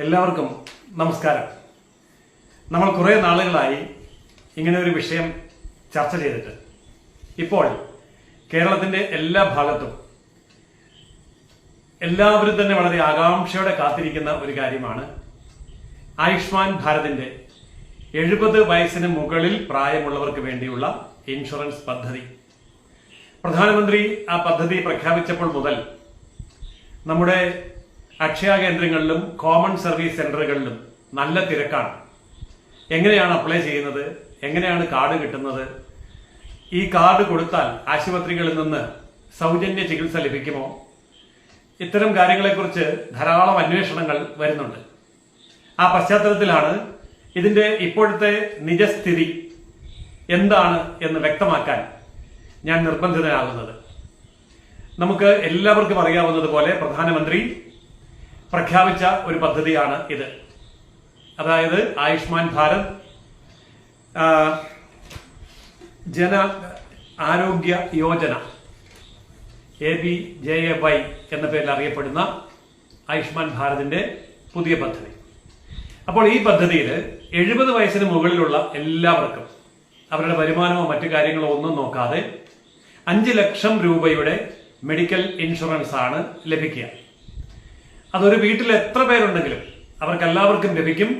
എല്ലാവർക്കും നമസ്കാരം. നമ്മൾ കുറേ നാളുകളായി ഇങ്ങനെ ഒരു വിഷയം ചർച്ച ചെയ്തിട്ട്. ഇപ്പോൾ കേരളത്തിന്റെ എല്ലാ ഭാഗത്തും എല്ലാവരും തന്നെ വളരെ ആകാംക്ഷയോടെ കാത്തിരിക്കുന്ന ഒരു കാര്യമാണ് ആയുഷ്മാൻ ഭാരതിന്റെ എഴുപത് വയസ്സിന് മുകളിൽ പ്രായമുള്ളവർക്ക് വേണ്ടിയുള്ള ഇൻഷുറൻസ് പദ്ധതി. പ്രധാനമന്ത്രി ആ പദ്ധതി പ്രഖ്യാപിച്ചപ്പോൾ മുതൽ നമ്മുടെ അക്ഷയ കേന്ദ്രങ്ങളിലും കോമൺ സർവീസ് സെന്ററുകളിലും നല്ല തിരക്കാണ്. എങ്ങനെയാണ് അപ്ലൈ ചെയ്യുന്നത്? എങ്ങനെയാണ് കാർഡ് കിട്ടുന്നത്? ഈ കാർഡ് കൊടുത്താൽ ആശുപത്രികളിൽ നിന്ന് സൗജന്യ ചികിത്സ ലഭിക്കുമോ? ഇത്തരം കാര്യങ്ങളെക്കുറിച്ച് ധാരാളം അന്വേഷണങ്ങൾ വരുന്നുണ്ട്. ആ പശ്ചാത്തലത്തിലാണ് ഇതിന്റെ ഇപ്പോഴത്തെ നിജസ്ഥിതി എന്താണ് എന്ന് വ്യക്തമാക്കാൻ ഞാൻ നിർബന്ധിതനാകുന്നത്. നമുക്ക് എല്ലാവർക്കും അറിയാവുന്നതുപോലെ പ്രധാനമന്ത്രി പ്രഖ്യാപിച്ച ഒരു പദ്ധതിയാണ് ഇത്. അതായത് Ayushman Bharat Jana Arogya Yojana A B J A Y എന്ന പേരിൽ അറിയപ്പെടുന്ന ആയുഷ്മാൻ ഭാരതിന്റെ പുതിയ പദ്ധതി. അപ്പോൾ ഈ പദ്ധതിയിൽ എഴുപത് വയസ്സിന് മുകളിലുള്ള എല്ലാവർക്കും അവരുടെ വരുമാനമോ മറ്റു കാര്യങ്ങളോ ഒന്നും നോക്കാതെ അഞ്ച് ലക്ഷം രൂപയുടെ മെഡിക്കൽ ഇൻഷുറൻസ് ആണ് ലഭിക്കുക. അതൊരു വീട്ടിൽ എത്ര പേരുണ്ടെങ്കിലും അവർക്ക് എല്ലാവർക്കും ലഭിക്കും.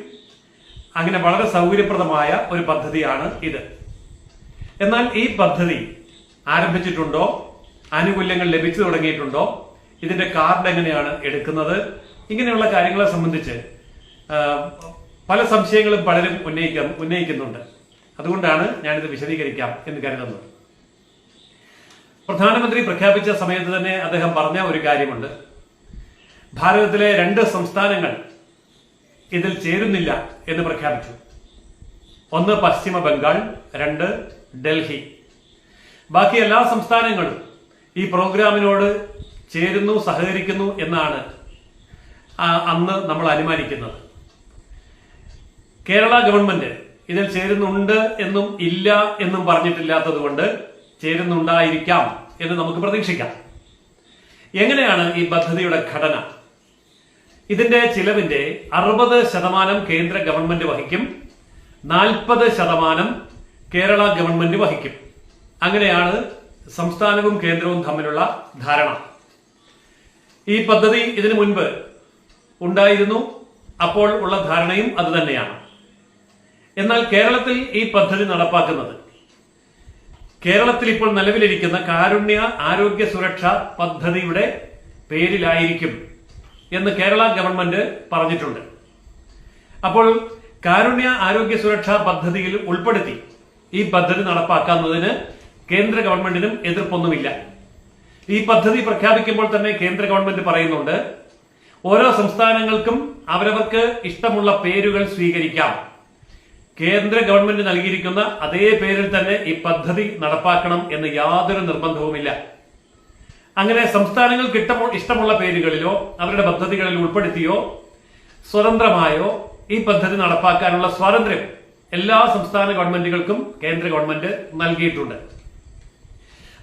അങ്ങനെ വളരെ സൗകര്യപ്രദമായ ഒരു പദ്ധതിയാണ് ഇത്. എന്നാൽ ഈ പദ്ധതി ആരംഭിച്ചിട്ടുണ്ടോ? ആനുകൂല്യങ്ങൾ ലഭിച്ചു തുടങ്ങിയിട്ടുണ്ടോ? ഇതിന്റെ കാർഡ് എങ്ങനെയാണ് എടുക്കുന്നത്? ഇങ്ങനെയുള്ള കാര്യങ്ങളെ സംബന്ധിച്ച് പല സംശയങ്ങളും പലരും ഉന്നയിക്ക ഉന്നയിക്കുന്നുണ്ട്. അതുകൊണ്ടാണ് ഞാനിത് വിശദീകരിക്കാം എന്ന് കരുതുന്നത്. പ്രധാനമന്ത്രി പ്രഖ്യാപിച്ച സമയത്ത് തന്നെ അദ്ദേഹം പറഞ്ഞ ഒരു കാര്യമുണ്ട്. ഭാരതത്തിലെ രണ്ട് സംസ്ഥാനങ്ങൾ ഇതിൽ ചേരുന്നില്ല എന്ന് പ്രഖ്യാപിച്ചു. ഒന്ന് പശ്ചിമ ബംഗാൾ രണ്ട് ഡൽഹി. ബാക്കി എല്ലാ സംസ്ഥാനങ്ങളും ഈ പ്രോഗ്രാമിനോട് ചേരുന്നു സഹകരിക്കുന്നു എന്നാണ് അന്ന് നമ്മൾ അനുമാനിക്കുന്നത്. കേരള ഗവൺമെന്റ് ഇതിൽ ചേരുന്നുണ്ട് എന്നും ഇല്ല എന്നും പറഞ്ഞിട്ടില്ലാത്തത് കൊണ്ട് ചേരുന്നുണ്ടായിരിക്കാം എന്ന് നമുക്ക് പ്രതീക്ഷിക്കാം. എങ്ങനെയാണ് ഈ പദ്ധതിയുടെ ഘടന? ഇതിന്റെ ചിലവിന്റെ അറുപത് ശതമാനം കേന്ദ്ര ഗവൺമെന്റ് വഹിക്കും നാൽപ്പത് ശതമാനം കേരള ഗവൺമെന്റ് വഹിക്കും. അങ്ങനെയാണ് സംസ്ഥാനവും കേന്ദ്രവും തമ്മിലുള്ള ധാരണ. ഈ പദ്ധതി ഇതിനു മുൻപ് ഉണ്ടായിരുന്നു. അപ്പോൾ ഉള്ള ധാരണയും അതുതന്നെയാണ് എന്നാൽ കേരളത്തിൽ ഈ പദ്ധതി നടപ്പാക്കുന്നത് കേരളത്തിൽ ഇപ്പോൾ നിലവിലിരിക്കുന്ന കാരുണ്യ ആരോഗ്യ സുരക്ഷ പദ്ധതിയുടെ പേരിലായിരിക്കും. എന്ന് കേരള ഗവൺമെന്റ് പറഞ്ഞിട്ടുണ്ട്. അപ്പോൾ കാരുണ്യ ആരോഗ്യ സുരക്ഷാ പദ്ധതിയിൽ ഉൾപ്പെടുത്തി ഈ പദ്ധതി നടപ്പാക്കുന്നതിന് കേന്ദ്ര ഗവൺമെന്റിനും എതിർപ്പൊന്നുമില്ല. ഈ പദ്ധതി പ്രഖ്യാപിക്കുമ്പോൾ തന്നെ കേന്ദ്ര ഗവൺമെന്റ് പറയുന്നുണ്ട് ഓരോ സംസ്ഥാനങ്ങൾക്കും അവരവർക്ക് ഇഷ്ടമുള്ള പേരുകൾ സ്വീകരിക്കാം. കേന്ദ്ര ഗവൺമെന്റ് നൽകിയിരിക്കുന്ന അതേ പേരിൽ തന്നെ ഈ പദ്ധതി നടപ്പാക്കണം എന്ന് യാതൊരു നിർബന്ധവുമില്ല. അങ്ങനെ സംസ്ഥാനങ്ങൾക്ക് ഇഷ്ടമു ഇഷ്ടമുള്ള പേരുകളിലോ അവരുടെ പദ്ധതികളിൽ ഉൾപ്പെടുത്തിയോ സ്വതന്ത്രമായോ ഈ പദ്ധതി നടപ്പാക്കാനുള്ള സ്വാതന്ത്ര്യം എല്ലാ സംസ്ഥാന ഗവൺമെന്റുകൾക്കും കേന്ദ്ര ഗവൺമെന്റ് നൽകിയിട്ടുണ്ട്.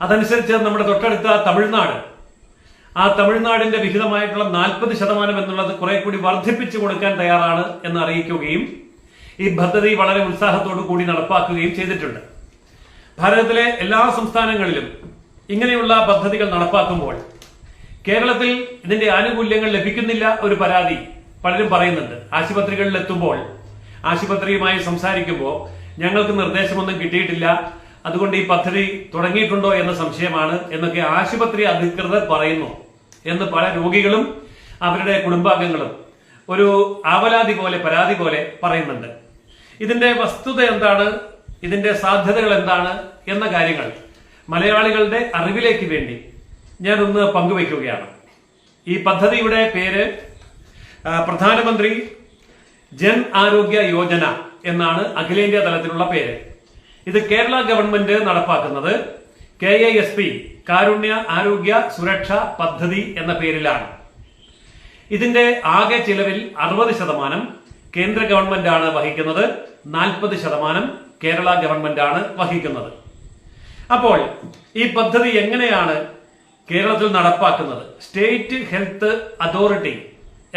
അതനുസരിച്ച് നമ്മുടെ തൊട്ടടുത്ത തമിഴ്നാട്. ആ തമിഴ്നാടിന്റെ വിഹിതമായിട്ടുള്ള നാൽപ്പത് ശതമാനം എന്നുള്ളത് കുറെ കൂടി വർദ്ധിപ്പിച്ചു കൊടുക്കാൻ തയ്യാറാണ് എന്ന് അറിയിക്കുകയും ഈ പദ്ധതി വളരെ ഉത്സാഹത്തോടു കൂടി നടപ്പാക്കുകയും ചെയ്തിട്ടുണ്ട്. ഭാരതത്തിലെ എല്ലാ സംസ്ഥാനങ്ങളിലും ഇങ്ങനെയുള്ള പദ്ധതികൾ നടപ്പാക്കുമ്പോൾ കേരളത്തിൽ ഇതിന്റെ ആനുകൂല്യങ്ങൾ ലഭിക്കുന്നില്ല ഒരു പരാതി പലരും പറയുന്നുണ്ട്. ആശുപത്രികളിൽ എത്തുമ്പോൾ ആശുപത്രിയുമായി സംസാരിക്കുമ്പോൾ ഞങ്ങൾക്ക് നിർദ്ദേശമൊന്നും കിട്ടിയിട്ടില്ല. അതുകൊണ്ട് ഈ പദ്ധതി തുടങ്ങിയിട്ടുണ്ടോ എന്ന സംശയമാണ് എന്നൊക്കെ ആശുപത്രി അധികൃതർ പറയുന്നു എന്ന് പല രോഗികളും അവരുടെ കുടുംബാംഗങ്ങളും ഒരു ആവലാതി പോലെ പരാതി പോലെ പറയുന്നുണ്ട്. ഇതിന്റെ വസ്തുത എന്താണ്? ഇതിന്റെ സാധ്യതകൾ എന്താണ്? എന്ന കാര്യങ്ങൾ മലയാളികളുടെ അറിവിലേക്ക് വേണ്ടി ഞാനൊന്ന് പങ്കുവയ്ക്കുകയാണ്. ഈ പദ്ധതിയുടെ പേര് പ്രധാനമന്ത്രി ജൻ ആരോഗ്യ യോജന എന്നാണ് അഖിലേന്ത്യാ തലത്തിലുള്ള പേര്. ഇത് കേരള ഗവൺമെന്റ് നടപ്പാക്കുന്നത് K I S P Karunya Arogya Suraksha പദ്ധതി എന്ന പേരിലാണ്. ഇതിന്റെ ആകെ ചിലവിൽ അറുപത് ശതമാനം കേന്ദ്ര ഗവൺമെന്റ് ആണ് വഹിക്കുന്നത് നാൽപ്പത് ശതമാനം കേരള ഗവൺമെന്റ് ആണ് വഹിക്കുന്നത്. അപ്പോൾ ഈ പദ്ധതി എങ്ങനെയാണ് കേരളത്തിൽ നടപ്പാക്കുന്നത്? State health authority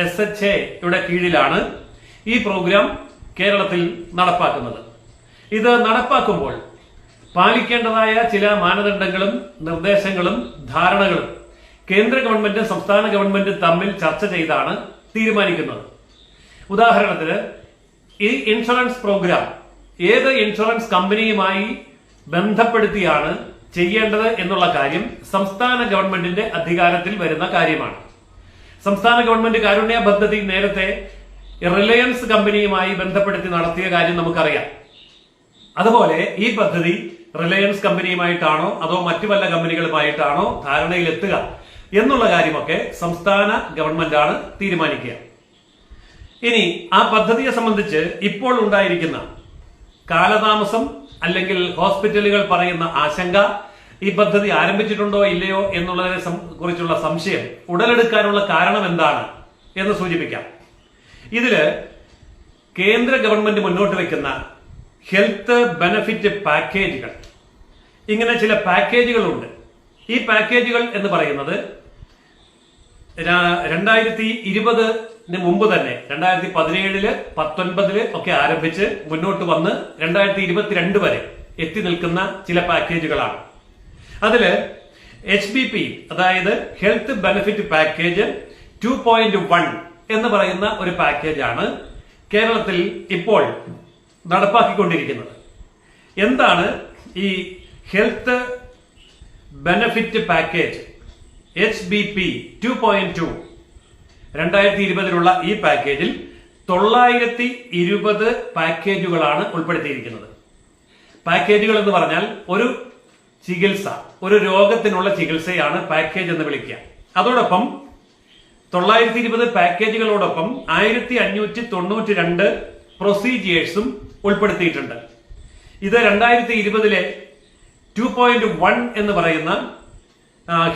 S H എയുടെ കീഴിലാണ് ഈ പ്രോഗ്രാം കേരളത്തിൽ നടപ്പാക്കുന്നത്. ഇത് നടപ്പാക്കുമ്പോൾ പാലിക്കേണ്ടതായ ചില മാനദണ്ഡങ്ങളും നിർദ്ദേശങ്ങളും ധാരണകളും കേന്ദ്ര ഗവൺമെന്റും സംസ്ഥാന ഗവൺമെന്റും തമ്മിൽ ചർച്ച ചെയ്താണ് തീരുമാനിക്കുന്നത്. ഉദാഹരണത്തിന് ഈ ഇൻഷുറൻസ് പ്രോഗ്രാം ഏത് ഇൻഷുറൻസ് കമ്പനിയുമായി ബന്ധപ്പെടുത്തിയാണ് ചെയ്യേണ്ടത് എന്നുള്ള കാര്യം സംസ്ഥാന ഗവൺമെന്റിന്റെ അധികാരത്തിൽ വരുന്ന കാര്യമാണ്. സംസ്ഥാന ഗവൺമെന്റ് കാരുണ്യ പദ്ധതി നേരത്തെ റിലയൻസ് കമ്പനിയുമായി ബന്ധപ്പെടുത്തി നടത്തിയ കാര്യം നമുക്കറിയാം. അതുപോലെ ഈ പദ്ധതി റിലയൻസ് കമ്പനിയുമായിട്ടാണോ അതോ മറ്റു വല്ല കമ്പനികളുമായിട്ടാണോ ധാരണയിലെത്തുക എന്നുള്ള കാര്യമൊക്കെ സംസ്ഥാന ഗവൺമെന്റാണ് തീരുമാനിക്കുക. ഇനി ആ പദ്ധതിയെ സംബന്ധിച്ച് ഇപ്പോൾ ഉണ്ടായിരിക്കുന്ന കാലതാമസം അല്ലെങ്കിൽ ഹോസ്പിറ്റലുകൾ പറയുന്ന ആശങ്ക ഈ പദ്ധതി ആരംഭിച്ചിട്ടുണ്ടോ ഇല്ലയോ എന്നുള്ളതിനെ കുറിച്ചുള്ള സംശയം ഉടലെടുക്കാനുള്ള കാരണം എന്താണ് എന്ന് സൂചിപ്പിക്കാം. ഇതിൽ കേന്ദ്ര ഗവൺമെന്റ് മുന്നോട്ട് വെക്കുന്ന ഹെൽത്ത് ബെനഫിറ്റ് പാക്കേജുകൾ. ഇങ്ങനെ ചില പാക്കേജുകളുണ്ട്. ഈ പാക്കേജുകൾ എന്ന് പറയുന്നത് രണ്ടായിരത്തി രണ്ടായിരത്തി ഇരുപതിന് മുമ്പ് തന്നെ രണ്ടായിരത്തി പതിനേഴിൽ പത്തൊൻപതിൽ ഒക്കെ ആരംഭിച്ച് മുന്നോട്ട് വന്ന് രണ്ടായിരത്തി ഇരുപത്തിരണ്ട് വരെ എത്തി നിൽക്കുന്ന ചില പാക്കേജുകളാണ്. അതിൽ എച്ച് ബി പി അതായത് health benefit package two point one എന്ന് പറയുന്ന ഒരു പാക്കേജാണ് കേരളത്തിൽ ഇപ്പോൾ നടപ്പാക്കിക്കൊണ്ടിരിക്കുന്നത്. എന്താണ് ഈ health benefit package H B P two point two രണ്ടായിരത്തി ഇരുപതിലുള്ള ഈ പാക്കേജിൽ തൊള്ളായിരത്തി ഇരുപത് പാക്കേജുകളാണ് ഉൾപ്പെടുത്തിയിരിക്കുന്നത്. പാക്കേജുകൾ എന്ന് പറഞ്ഞാൽ ഒരു ചികിത്സ ഒരു രോഗത്തിനുള്ള ചികിത്സയാണ് പാക്കേജ് എന്ന് വിളിക്കുക. അതോടൊപ്പം തൊള്ളായിരത്തി ഇരുപത് പാക്കേജുകളോടൊപ്പം ആയിരത്തി അഞ്ഞൂറ്റി തൊണ്ണൂറ്റി രണ്ട് പ്രൊസീജിയേഴ്സും ഉൾപ്പെടുത്തിയിട്ടുണ്ട്. ഇത് രണ്ടായിരത്തി ഇരുപതിലെ ടു പോയിന്റ് വൺ എന്ന് പറയുന്ന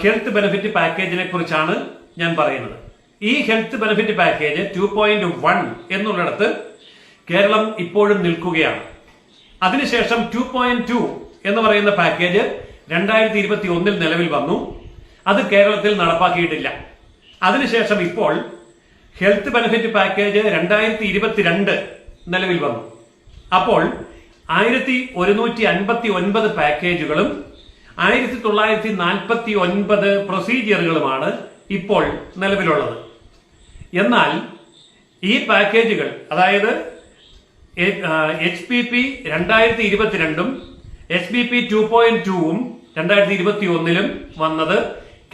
ഹെൽത്ത് ബെനിഫിറ്റ് പാക്കേജിനെ കുറിച്ചാണ് ഞാൻ പറയുന്നത്. ഈ health benefit package two point one എന്നുള്ളിടത്ത് കേരളം ഇപ്പോഴും നിൽക്കുകയാണ്. അതിനുശേഷം ടു പോയിന്റ് ടു എന്ന് പറയുന്ന പാക്കേജ് രണ്ടായിരത്തി ഇരുപത്തി ഒന്നിൽ നിലവിൽ വന്നു. അത് കേരളത്തിൽ നടപ്പാക്കിയിട്ടില്ല. അതിനുശേഷം ഇപ്പോൾ ഹെൽത്ത് ബെനിഫിറ്റ് പാക്കേജ് രണ്ടായിരത്തി ഇരുപത്തിരണ്ട് നിലവിൽ വന്നു. അപ്പോൾ ആയിരത്തി ഒരുന്നൂറ്റി അൻപത്തി ഒൻപത് പാക്കേജുകളും ആയിരത്തി തൊള്ളായിരത്തി നാൽപ്പത്തി ഒൻപത് പ്രൊസീജിയറുകളുമാണ് ഇപ്പോൾ നിലവിലുള്ളത്. എന്നാൽ ഈ പാക്കേജുകൾ അതായത് എച്ച് പി പി രണ്ടായിരത്തി ഇരുപത്തിരണ്ടും H P P two point ടുവും രണ്ടായിരത്തി ഇരുപത്തി ഒന്നിലും വന്നത്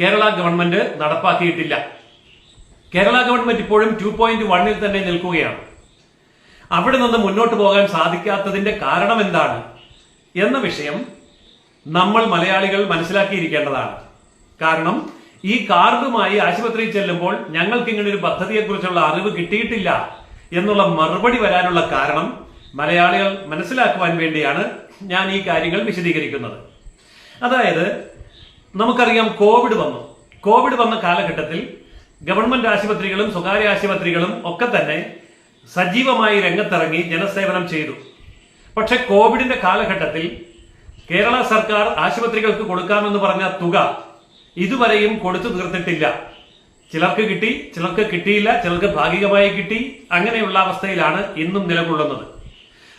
കേരള ഗവൺമെന്റ് നടപ്പാക്കിയിട്ടില്ല. കേരള ഗവൺമെന്റ് ഇപ്പോഴും ടു പോയിന്റ് വണ്ണിൽ തന്നെ നിൽക്കുകയാണ്. അവിടെ നിന്ന് മുന്നോട്ട് പോകാൻ സാധിക്കാത്തതിന്റെ കാരണം എന്താണ് എന്ന വിഷയം നമ്മൾ മലയാളികൾ മനസ്സിലാക്കിയിരിക്കേണ്ടതാണ്. കാരണം ഈ കാർഡുമായി ആശുപത്രിയിൽ ചെല്ലുമ്പോൾ ഞങ്ങൾക്ക് ഇങ്ങനെ ഒരു പദ്ധതിയെക്കുറിച്ചുള്ള അറിവ് കിട്ടിയിട്ടില്ല എന്നുള്ള മറുപടി വരാനുള്ള കാരണം മലയാളികൾ മനസ്സിലാക്കുവാൻ വേണ്ടിയാണ് ഞാൻ ഈ കാര്യങ്ങൾ വിശദീകരിക്കുന്നത്. അതായത് നമുക്കറിയാം കോവിഡ് വന്നു. കോവിഡ് വന്ന കാലഘട്ടത്തിൽ ഗവൺമെന്റ് ആശുപത്രികളും സ്വകാര്യ ആശുപത്രികളും ഒക്കെ തന്നെ സജീവമായി രംഗത്തിറങ്ങി ജനസേവനം ചെയ്തു. പക്ഷെ കോവിഡിന്റെ കാലഘട്ടത്തിൽ കേരള സർക്കാർ ആശുപത്രികൾക്ക് കൊടുക്കാമെന്ന് പറഞ്ഞ തുക ഇതുവരെയും കൊടുത്തു തീർത്തിട്ടില്ല. ചിലർക്ക് കിട്ടി ചിലർക്ക് കിട്ടിയില്ല ചിലർക്ക് ഭാഗികമായി കിട്ടി. അങ്ങനെയുള്ള അവസ്ഥയിലാണ് ഇന്നും നിലകൊള്ളുന്നത്.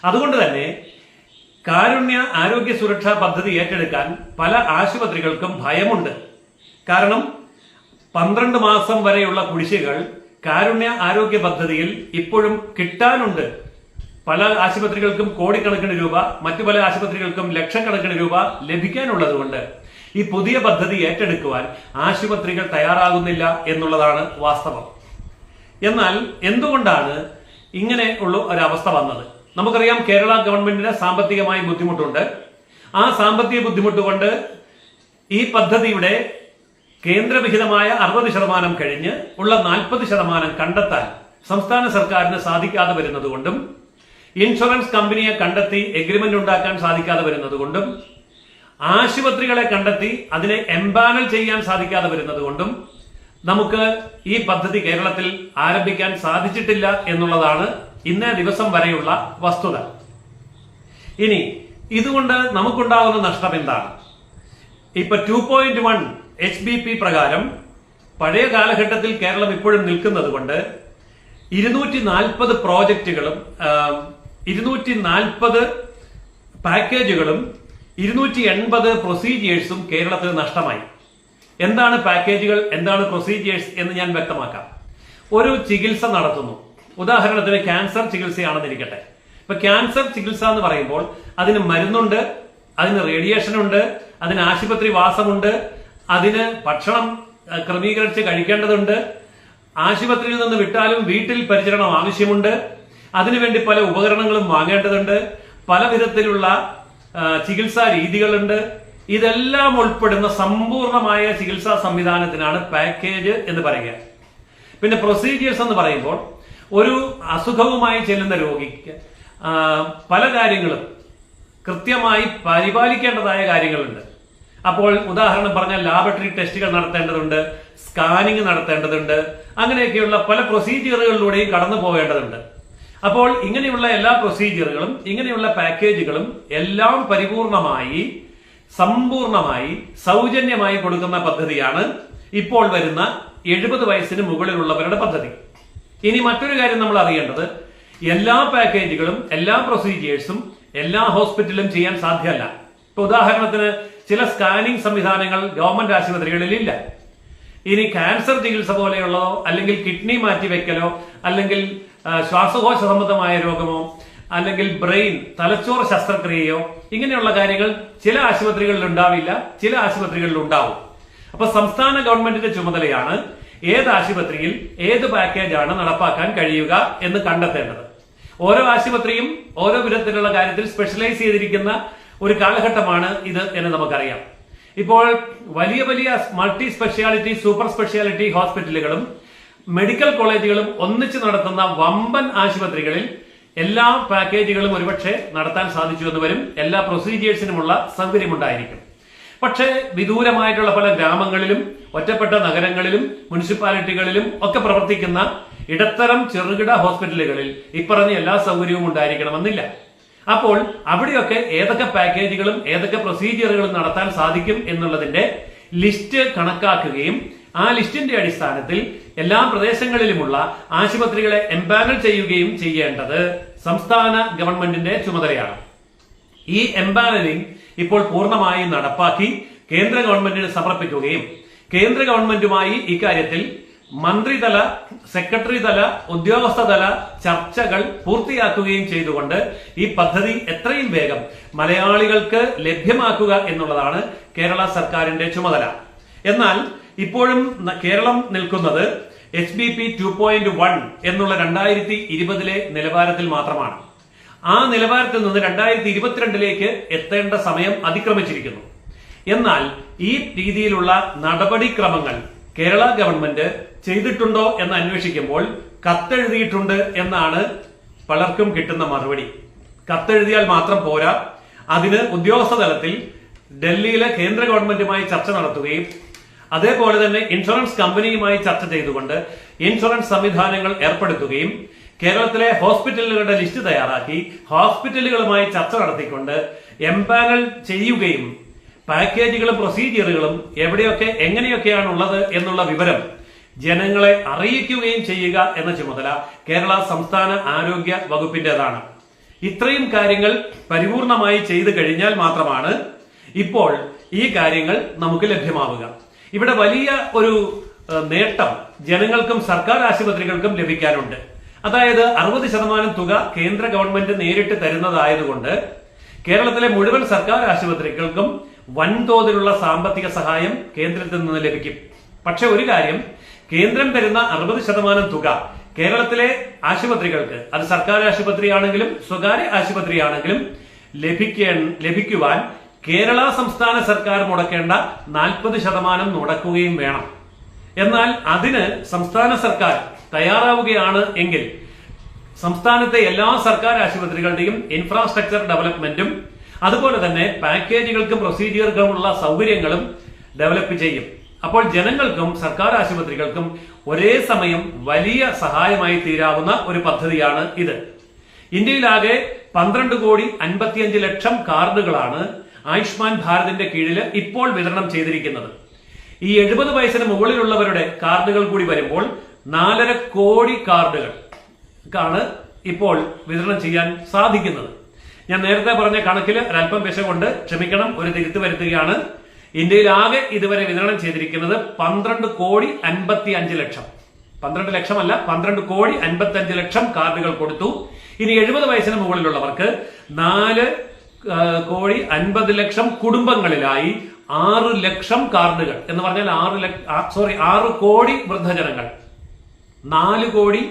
അതുകൊണ്ട് തന്നെ കാരുണ്യ ആരോഗ്യ സുരക്ഷാ പദ്ധതി ഏറ്റെടുക്കാൻ പല ആശുപത്രികൾക്കും ഭയമുണ്ട്. കാരണം പന്ത്രണ്ട് മാസം വരെയുള്ള കുടിശ്ശികൾ കാരുണ്യ ആരോഗ്യ പദ്ധതിയിൽ ഇപ്പോഴും കിട്ടാനുണ്ട്. പല ആശുപത്രികൾക്കും കോടിക്കണക്കിന് രൂപ മറ്റു പല ആശുപത്രികൾക്കും ലക്ഷക്കണക്കിന് രൂപ ലഭിക്കാനുള്ളതുകൊണ്ട് ഈ പുതിയ പദ്ധതി ഏറ്റെടുക്കുവാൻ ആശുപത്രികൾ തയ്യാറാകുന്നില്ല എന്നുള്ളതാണ് വാസ്തവം. എന്നാൽ എന്തുകൊണ്ടാണ് ഇങ്ങനെ ഉള്ള ഒരവസ്ഥ വന്നത്? നമുക്കറിയാം കേരള ഗവൺമെന്റിന് സാമ്പത്തികമായി ബുദ്ധിമുട്ടുണ്ട്. ആ സാമ്പത്തിക ബുദ്ധിമുട്ട് കൊണ്ട് ഈ പദ്ധതിയുടെ കേന്ദ്രവിഹിതമായ അറുപത് ശതമാനം കഴിഞ്ഞ് ഉള്ള നാൽപ്പത് ശതമാനം കണ്ടെത്താൻ സംസ്ഥാന സർക്കാരിന് സാധിക്കാതെ വരുന്നതുകൊണ്ടും ഇൻഷുറൻസ് കമ്പനിയെ കണ്ടെത്തി എഗ്രിമെന്റ് ഉണ്ടാക്കാൻ സാധിക്കാതെ വരുന്നതുകൊണ്ടും ആശുപത്രികളെ കണ്ടെത്തി അതിനെ എംപാനൽ ചെയ്യാൻ സാധിക്കാതെ വരുന്നതുകൊണ്ടും നമുക്ക് ഈ പദ്ധതി കേരളത്തിൽ ആരംഭിക്കാൻ സാധിച്ചിട്ടില്ല എന്നുള്ളതാണ് ഇന്നേ ദിവസം വരെയുള്ള വസ്തുത. ഇനി ഇതുകൊണ്ട് നമുക്കുണ്ടാകുന്ന നഷ്ടം എന്താണ്? ഇപ്പൊ two point one H B P പ്രകാരം പഴയ കാലഘട്ടത്തിൽ കേരളം ഇപ്പോഴും നിൽക്കുന്നത് കൊണ്ട് ഇരുന്നൂറ്റി നാൽപ്പത് പ്രോജക്റ്റുകളും ഇരുന്നൂറ്റി നാൽപ്പത് പാക്കേജുകളും ഇരുന്നൂറ്റി എൺപത് പ്രൊസീജിയേഴ്സും കേരളത്തിൽ നഷ്ടമായി. എന്താണ് പാക്കേജുകൾ എന്താണ് പ്രൊസീജിയേഴ്സ് എന്ന് ഞാൻ വ്യക്തമാക്കാം. ഒരു ചികിത്സ നടത്തുന്നു. ഉദാഹരണത്തിന് ക്യാൻസർ ചികിത്സയാണെന്നിരിക്കട്ടെ. ഇപ്പൊ ക്യാൻസർ ചികിത്സ എന്ന് പറയുമ്പോൾ അതിന് മരുന്നുണ്ട് അതിന് റേഡിയേഷൻ ഉണ്ട് അതിന് ആശുപത്രി വാസമുണ്ട് അതിന് ഭക്ഷണം ക്രമീകരിച്ച് കഴിക്കേണ്ടതുണ്ട് ആശുപത്രിയിൽ നിന്ന് വിട്ടാലും വീട്ടിൽ പരിചരണം ആവശ്യമുണ്ട് അതിനുവേണ്ടി പല ഉപകരണങ്ങളും വാങ്ങേണ്ടതുണ്ട് പല വിധത്തിലുള്ള ചികിത്സാ രീതികളുണ്ട്. ഇതെല്ലാം ഉൾപ്പെടുന്ന സമ്പൂർണമായ ചികിത്സാ സംവിധാനത്തിനാണ് പാക്കേജ് എന്ന് പറയുക. പിന്നെ പ്രൊസീജിയേഴ്സ് എന്ന് പറയുമ്പോൾ ഒരു അസുഖവുമായി ചെല്ലുന്ന രോഗിക്ക് പല കാര്യങ്ങളും കൃത്യമായി പരിപാലിക്കേണ്ടതായ കാര്യങ്ങളുണ്ട്. അപ്പോൾ ഉദാഹരണം പറഞ്ഞാൽ ലാബറട്ടറി ടെസ്റ്റുകൾ നടത്തേണ്ടതുണ്ട് സ്കാനിങ് നടത്തേണ്ടതുണ്ട് അങ്ങനെയൊക്കെയുള്ള പല പ്രൊസീജിയറുകളിലൂടെയും കടന്നു പോകേണ്ടതുണ്ട് അപ്പോൾ ഇങ്ങനെയുള്ള എല്ലാ പ്രൊസീജിയറുകളും ഇങ്ങനെയുള്ള പാക്കേജുകളും എല്ലാം പരിപൂർണമായി സമ്പൂർണമായി സൗജന്യമായി കൊടുക്കുന്ന പദ്ധതിയാണ് ഇപ്പോൾ വരുന്ന എഴുപത് വയസ്സിന് മുകളിലുള്ളവരുടെ പദ്ധതി. ഇനി മറ്റൊരു കാര്യം നമ്മൾ അറിയേണ്ടത് എല്ലാ പാക്കേജുകളും എല്ലാ പ്രൊസീജിയേഴ്സും എല്ലാ ഹോസ്പിറ്റലും ചെയ്യാൻ സാധ്യമല്ല. ഇപ്പൊ ഉദാഹരണത്തിന് ചില സ്കാനിംഗ് സംവിധാനങ്ങൾ ഗവൺമെന്റ് ആശുപത്രികളിൽ ഇല്ല ഇനി ക്യാൻസർ ചികിത്സ പോലെയുള്ളതോ അല്ലെങ്കിൽ കിഡ്നി മാറ്റിവെക്കലോ അല്ലെങ്കിൽ ശ്വാസകോശ സംബന്ധമായ രോഗമോ അല്ലെങ്കിൽ ബ്രെയിൻ തലച്ചോർ ശസ്ത്രക്രിയയോ ഇങ്ങനെയുള്ള കാര്യങ്ങൾ ചില ആശുപത്രികളിൽ ഉണ്ടാവില്ല ചില ആശുപത്രികളിൽ ഉണ്ടാവും. അപ്പൊ സംസ്ഥാന ഗവൺമെന്റിന്റെ ചുമതലയാണ് ഏത് ആശുപത്രിയിൽ ഏത് പാക്കേജാണ് നടപ്പാക്കാൻ കഴിയുക എന്ന് കണ്ടെത്തേണ്ടത്. ഓരോ ആശുപത്രിയും ഓരോ വിധത്തിലുള്ള കാര്യത്തിൽ സ്പെഷ്യലൈസ് ചെയ്തിരിക്കുന്ന ഒരു കാലഘട്ടമാണ് ഇത് എന്ന് നമുക്കറിയാം. ഇപ്പോൾ വലിയ വലിയ മൾട്ടി സ്പെഷ്യാലിറ്റി സൂപ്പർ സ്പെഷ്യാലിറ്റി ഹോസ്പിറ്റലുകളും മെഡിക്കൽ കോളേജുകളും ഒന്നിച്ച് നടത്തുന്ന വമ്പൻ ആശുപത്രികളിൽ എല്ലാ പാക്കേജുകളും ഒരുപക്ഷെ നടത്താൻ സാധിച്ചു എന്ന് വരും. എല്ലാ പ്രൊസീജിയേഴ്സിനുമുള്ള സൗകര്യമുണ്ടായിരിക്കും. പക്ഷേ വിദൂരമായിട്ടുള്ള പല ഗ്രാമങ്ങളിലും ഒറ്റപ്പെട്ട നഗരങ്ങളിലും മുനിസിപ്പാലിറ്റികളിലും ഒക്കെ പ്രവർത്തിക്കുന്ന ഇടത്തരം ചെറുകിട ഹോസ്പിറ്റലുകളിൽ ഇപ്പറഞ്ഞ എല്ലാ സൗകര്യവും ഉണ്ടായിരിക്കണമെന്നില്ല. അപ്പോൾ അവിടെയൊക്കെ ഏതൊക്കെ പാക്കേജുകളും ഏതൊക്കെ പ്രൊസീജിയറുകളും നടത്താൻ സാധിക്കും എന്നുള്ളതിന്റെ ലിസ്റ്റ് കണക്കാക്കുകയും ആ ലിസ്റ്റിന്റെ അടിസ്ഥാനത്തിൽ എല്ലാ പ്രദേശങ്ങളിലുമുള്ള ആശുപത്രികളെ എംപാനൽ ചെയ്യുകയും ചെയ്യേണ്ടത് സംസ്ഥാന ഗവൺമെന്റിന്റെ ചുമതലയാണ്. ഈ എംപാനലിംഗ് ഇപ്പോൾ പൂർണമായും നടപ്പാക്കി കേന്ദ്ര ഗവൺമെന്റിന് സമർപ്പിക്കുകയും കേന്ദ്ര ഗവൺമെന്റുമായി ഇക്കാര്യത്തിൽ മന്ത്രിതല സെക്രട്ടറി തല ഉദ്യോഗസ്ഥ തല ചർച്ചകൾ പൂർത്തിയാക്കുകയും ചെയ്തുകൊണ്ട് ഈ പദ്ധതി എത്രയും വേഗം മലയാളികൾക്ക് ലഭ്യമാക്കുക എന്നുള്ളതാണ് കേരള സർക്കാരിന്റെ ചുമതല. എന്നാൽ ഇപ്പോഴും കേരളം നിൽക്കുന്നത് H B P two point one എന്നുള്ള രണ്ടായിരത്തി ഇരുപതിലെ നിലവാരത്തിൽ മാത്രമാണ്. ആ നിലവാരത്തിൽ നിന്ന് രണ്ടായിരത്തി ഇരുപത്തിരണ്ടിലേക്ക് എത്തേണ്ട സമയം അതിക്രമിച്ചിരിക്കുന്നു. എന്നാൽ ഈ രീതിയിലുള്ള നടപടിക്രമങ്ങൾ കേരള ഗവൺമെന്റ് ചെയ്തിട്ടുണ്ടോ എന്ന് അന്വേഷിക്കുമ്പോൾ കത്തെഴുതിയിട്ടുണ്ട് എന്നാണ് പലർക്കും കിട്ടുന്ന മറുപടി. കത്തെഴുതിയാൽ മാത്രം പോരാ. അതിന് ഉദ്യോഗസ്ഥ തലത്തിൽ ഡൽഹിയിലെ കേന്ദ്ര ഗവൺമെന്റുമായി ചർച്ച നടത്തുകയും അതേപോലെ തന്നെ ഇൻഷുറൻസ് കമ്പനിയുമായി ചർച്ച ചെയ്തുകൊണ്ട് ഇൻഷുറൻസ് സംവിധാനങ്ങൾ ഏർപ്പെടുത്തുകയും കേരളത്തിലെ ഹോസ്പിറ്റലുകളുടെ ലിസ്റ്റ് തയ്യാറാക്കി ഹോസ്പിറ്റലുകളുമായി ചർച്ച നടത്തിക്കൊണ്ട് എംപാനൽ ചെയ്യുകയും പാക്കേജുകളും പ്രൊസീജിയറുകളും എവിടെയൊക്കെ എങ്ങനെയൊക്കെയാണ് ഉള്ളത് എന്നുള്ള വിവരം ജനങ്ങളെ അറിയിക്കുകയും ചെയ്യുക എന്ന ചുമതല കേരള സംസ്ഥാന ആരോഗ്യ വകുപ്പിന്റേതാണ്. ഇത്രയും കാര്യങ്ങൾ പരിപൂർണമായി ചെയ്തു കഴിഞ്ഞാൽ മാത്രമാണ് ഇപ്പോൾ ഈ കാര്യങ്ങൾ നമുക്ക് ലഭ്യമാവുക. ഇവിടെ വലിയ ഒരു നേട്ടം ജനങ്ങൾക്കും സർക്കാർ ആശുപത്രികൾക്കും ലഭിക്കാനുണ്ട്. അതായത് അറുപത് ശതമാനം തുക കേന്ദ്ര ഗവൺമെന്റ് നേരിട്ട് തരുന്നതായതുകൊണ്ട് കേരളത്തിലെ മുഴുവൻ സർക്കാർ ആശുപത്രികൾക്കും വൻതോതിലുള്ള സാമ്പത്തിക സഹായം കേന്ദ്രത്തിൽ നിന്ന് ലഭിക്കും. പക്ഷെ ഒരു കാര്യം കേന്ദ്രം തരുന്ന അറുപത് ശതമാനം തുക കേരളത്തിലെ ആശുപത്രികൾക്ക് അത് സർക്കാർ ആശുപത്രിയാണെങ്കിലും സ്വകാര്യ ആശുപത്രിയാണെങ്കിലും ലഭിക്കാൻ ലഭിക്കുവാൻ കേരള സംസ്ഥാന സർക്കാർ മുടക്കേണ്ട നാൽപ്പത് ശതമാനം മുടക്കുകയും വേണം. എന്നാൽ അതിന് സംസ്ഥാന സർക്കാർ തയ്യാറാവുകയാണ് എങ്കിൽ സംസ്ഥാനത്തെ എല്ലാ സർക്കാർ ആശുപത്രികളുടെയും ഇൻഫ്രാസ്ട്രക്ചർ ഡെവലപ്മെന്റും അതുപോലെ തന്നെ പാക്കേജുകൾക്കും പ്രൊസീജിയർക്കുമുള്ള സൗകര്യങ്ങളും ഡെവലപ്പ് ചെയ്യും. അപ്പോൾ ജനങ്ങൾക്കും സർക്കാർ ആശുപത്രികൾക്കും ഒരേ സമയം വലിയ സഹായമായി തീരാവുന്ന ഒരു പദ്ധതിയാണ് ഇത്. ഇന്ത്യയിലാകെ പന്ത്രണ്ട് കോടി അൻപത്തിയഞ്ച് ലക്ഷം കാർഡുകളാണ് ആയുഷ്മാൻ ഭാരതിന്റെ കീഴിൽ ഇപ്പോൾ വിതരണം ചെയ്തിരിക്കുന്നത്. ഈ എഴുപത് വയസ്സിന് മുകളിലുള്ളവരുടെ കാർഡുകൾ കൂടി വരുമ്പോൾ നാലര കോടി കാർഡുകൾ ആണ് ഇപ്പോൾ വിതരണം ചെയ്യാൻ സാധിക്കുന്നത്. ഞാൻ നേരത്തെ പറഞ്ഞ കണക്കിൽ ഒരല്പം വിശകൊണ്ട് ക്ഷമിക്കണം ഒരു തിരുത്ത് വരുത്തുകയാണ്. ഇന്ത്യയിൽ ആകെ ഇതുവരെ വിതരണം ചെയ്തിരിക്കുന്നത് പന്ത്രണ്ട് കോടി അൻപത്തി അഞ്ച് ലക്ഷം. പന്ത്രണ്ട് ലക്ഷമല്ല പന്ത്രണ്ട് കോടി അൻപത്തി അഞ്ച് ലക്ഷം കാർഡുകൾ കൊടുത്തു. ഇനി എഴുപത് വയസ്സിന് മുകളിലുള്ളവർക്ക് നാല് കോടി അൻപത് ലക്ഷം കുടുംബങ്ങളിലായി ആറ് ലക്ഷം കാർഡുകൾ. എന്ന് പറഞ്ഞാൽ ആറ് സോറി ആറ് കോടി വൃദ്ധജനങ്ങൾ. നാല് കോടി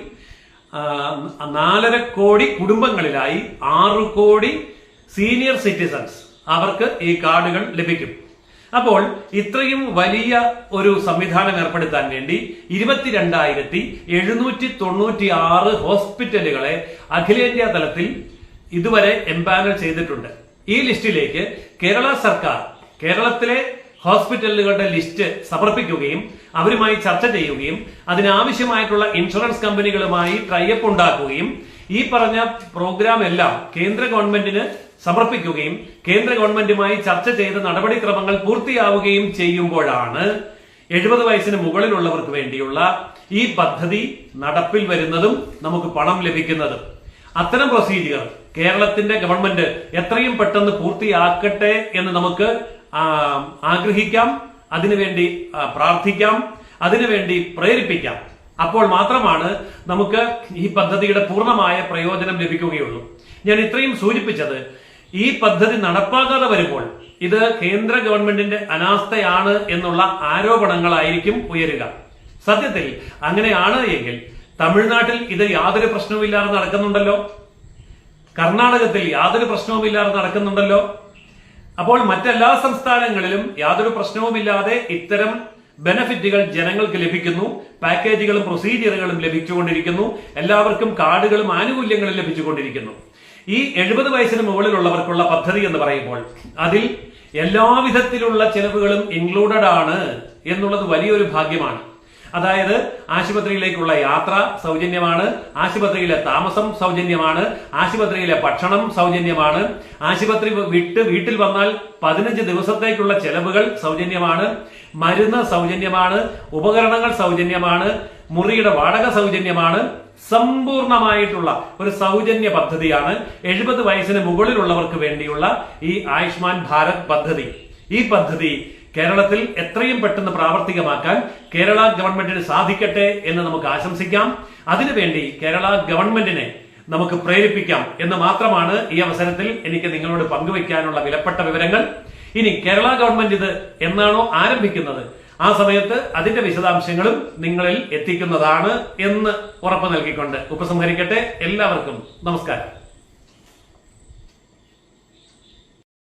നാലര കോടി കുടുംബങ്ങളിലായി ആറ് കോടി സീനിയർ സിറ്റിസൺസ് അവർക്ക് ഈ കാർഡുകൾ ലഭിക്കും. അപ്പോൾ ഇത്രയും വലിയ ഒരു സംവിധാനം ഏർപ്പെടുത്താൻ വേണ്ടി ഇരുപത്തിരണ്ടായിരത്തി എഴുന്നൂറ്റി തൊണ്ണൂറ്റി ആറ് ഹോസ്പിറ്റലുകളെ അഖിലേന്ത്യാ തലത്തിൽ ഇതുവരെ എംപാനൽ ചെയ്തിട്ടുണ്ട്. ഈ ലിസ്റ്റിലേക്ക് കേരള സർക്കാർ കേരളത്തിലെ ഹോസ്പിറ്റലുകളുടെ ലിസ്റ്റ് സമർപ്പിക്കുകയും അവരുമായി ചർച്ച ചെയ്യുകയും അതിനാവശ്യമായിട്ടുള്ള ഇൻഷുറൻസ് കമ്പനികളുമായി ട്രൈഅപ്പ് ഉണ്ടാക്കുകയും ഈ പറഞ്ഞ പ്രോഗ്രാം എല്ലാം കേന്ദ്ര ഗവൺമെന്റിന് സമർപ്പിക്കുകയും കേന്ദ്ര ഗവൺമെന്റുമായി ചർച്ച ചെയ്ത നടപടിക്രമങ്ങൾ പൂർത്തിയാവുകയും ചെയ്യുമ്പോഴാണ് എഴുപത് വയസ്സിന് മുകളിലുള്ളവർക്ക് വേണ്ടിയുള്ള ഈ പദ്ധതി നടപ്പിൽ വരുന്നതും നമുക്ക് പണം ലഭിക്കുന്നതും. അത്തരം പ്രൊസീജിയർ കേരളത്തിന്റെ ഗവൺമെന്റ് എത്രയും പെട്ടെന്ന് പൂർത്തിയാക്കട്ടെ എന്ന് നമുക്ക് ആഗ്രഹിക്കാം. അതിനുവേണ്ടി പ്രാർത്ഥിക്കാം. അതിനുവേണ്ടി പ്രേരിപ്പിക്കാം. അപ്പോൾ മാത്രമാണ് നമുക്ക് ഈ പദ്ധതിയുടെ പൂർണമായ പ്രയോജനം ലഭിക്കുകയുള്ളൂ. ഞാൻ ഇത്രയും സൂചിപ്പിച്ചത് ഈ പദ്ധതി നടപ്പാക്കാതെ വരുമ്പോൾ ഇത് കേന്ദ്ര ഗവൺമെന്റിന്റെ അനാസ്ഥയാണ് എന്നുള്ള ആരോപണങ്ങളായിരിക്കും ഉയരുക. സത്യത്തിൽ അങ്ങനെയാണ് എങ്കിൽ തമിഴ്നാട്ടിൽ ഇത് യാതൊരു പ്രശ്നവുമില്ലാതെ നടക്കുന്നുണ്ടല്ലോ. കർണാടകത്തിൽ യാതൊരു പ്രശ്നവുമില്ലാതെ നടക്കുന്നുണ്ടല്ലോ. അപ്പോൾ മറ്റെല്ലാ സംസ്ഥാനങ്ങളിലും യാതൊരു പ്രശ്നവുമില്ലാതെ ഇത്തരം ബെനഫിറ്റുകൾ ജനങ്ങൾക്ക് ലഭിക്കുന്നു. പാക്കേജുകളും പ്രൊസീജിയറുകളും ലഭിച്ചുകൊണ്ടിരിക്കുന്നു. എല്ലാവർക്കും കാർഡുകളും ആനുകൂല്യങ്ങളും ലഭിച്ചുകൊണ്ടിരിക്കുന്നു. ഈ എഴുപത് വയസ്സിന് മുകളിലുള്ളവർക്കുള്ള പദ്ധതി എന്ന് പറയുമ്പോൾ അതിൽ എല്ലാവിധത്തിലുള്ള ചെലവുകളും ഇൻക്ലൂഡഡ് ആണ് എന്നുള്ളത് വലിയൊരു ഭാഗ്യമാണ്. അതായത് ആശുപത്രിയിലേക്കുള്ള യാത്ര സൗജന്യമാണ് ആശുപത്രിയിലെ താമസം സൗജന്യമാണ് ആശുപത്രിയിലെ ഭക്ഷണം സൗജന്യമാണ് ആശുപത്രി വിട്ട് വീട്ടിൽ വന്നാൽ പതിനഞ്ച് ദിവസത്തേക്കുള്ള ചെലവുകൾ സൗജന്യമാണ് മരുന്ന് സൗജന്യമാണ് ഉപകരണങ്ങൾ സൗജന്യമാണ് മുറിയുടെ വാടക സൗജന്യമാണ് സമ്പൂർണമായിട്ടുള്ള ഒരു സൗജന്യ പദ്ധതിയാണ് എഴുപത് വയസ്സിന് മുകളിലുള്ളവർക്ക് വേണ്ടിയുള്ള ഈ ആയുഷ്മാൻ ഭാരത് പദ്ധതി. ഈ പദ്ധതി കേരളത്തിൽ എത്രയും പെട്ടെന്ന് പ്രാവർത്തികമാക്കാൻ കേരള ഗവൺമെന്റിന് സാധിക്കട്ടെ എന്ന് നമുക്ക് ആശംസിക്കാം. അതിനുവേണ്ടി കേരള ഗവൺമെന്റിനെ നമുക്ക് പ്രേരിപ്പിക്കാം എന്ന് മാത്രമാണ് ഈ അവസരത്തിൽ എനിക്ക് നിങ്ങളോട് പങ്കുവയ്ക്കാനുള്ള വിലപ്പെട്ട വിവരങ്ങൾ. ഇനി കേരള ഗവൺമെന്റ് ഇത് എന്നാണോ ആരംഭിക്കുന്നത്? ആ സമയത്ത് അതിന്റെ വിശദാംശങ്ങളും നിങ്ങളിൽ എത്തിക്കുന്നതാണ് എന്ന് ഉറപ്പ് നൽകിക്കൊണ്ട് ഉപസംഹരിക്കട്ടെ. എല്ലാവർക്കും നമസ്കാരം.